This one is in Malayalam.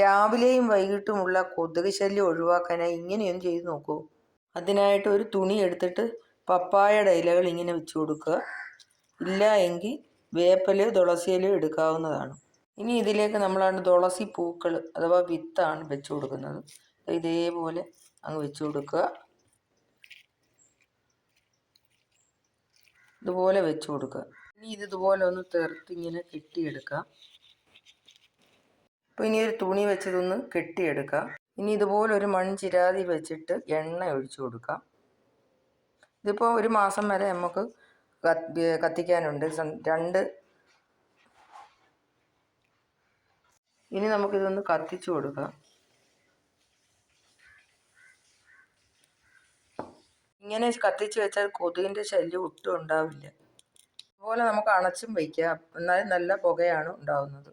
രാവിലെയും വൈകിട്ടുമുള്ള കൊതുക് ശല്യം ഒഴിവാക്കാനായി ഇങ്ങനെയൊന്ന് ചെയ്ത് നോക്കൂ. അതിനായിട്ട് ഒരു തുണി എടുത്തിട്ട് പപ്പായയുടെ ഇലകൾ ഇങ്ങനെ വെച്ച് കൊടുക്കുക. ഇല്ല എങ്കിൽ വേപ്പൽ തുളസിയിലോ എടുക്കാവുന്നതാണ്. ഇനി ഇതിലേക്ക് നമ്മളാണ് തുളസി പൂക്കൾ അഥവാ വിത്താണ് വെച്ച് കൊടുക്കുന്നത്. ഇതേപോലെ അങ്ങ് വെച്ച് കൊടുക്കുക. ഇതുപോലെ വെച്ച് കൊടുക്കുക. ഇനി ഇത് ഇതുപോലെ ഒന്ന് തെറുത്ത് ഇങ്ങനെ കെട്ടിയെടുക്കുക. അപ്പോൾ ഇനി ഒരു തുണി വെച്ചതൊന്ന് കെട്ടിയെടുക്കുക ഇനി ഇതുപോലെ ഒരു മൺചിരാതി വെച്ചിട്ട് എണ്ണ ഒഴിച്ചു കൊടുക്കാം. ഇതിപ്പോൾ ഒരു മാസം വരെ നമുക്ക് കത്തിക്കാനുണ്ട്. രണ്ട്. ഇനി നമുക്കിതൊന്ന് കത്തിച്ചു കൊടുക്കാം. ഇങ്ങനെ കത്തിച്ച് വെച്ചാൽ കൊതുകിന്റെ ശല്യം ഒട്ടും ഉണ്ടാവില്ല. അതുപോലെ നമുക്ക് അണച്ചും വയ്ക്കാം എന്നാലും നല്ല പുകയാണ് ഉണ്ടാവുന്നത്.